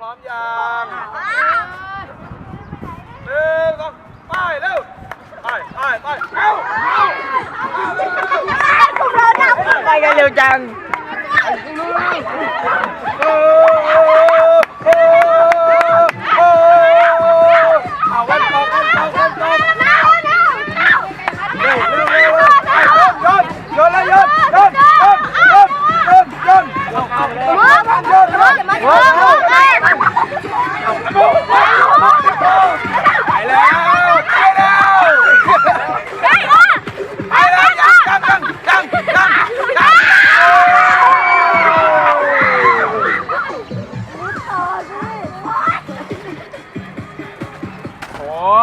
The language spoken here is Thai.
พร้อมยังหนึ่งสองไปเร็ว ไปไปไปเร็วไปกันเร็วจัง อ๋อ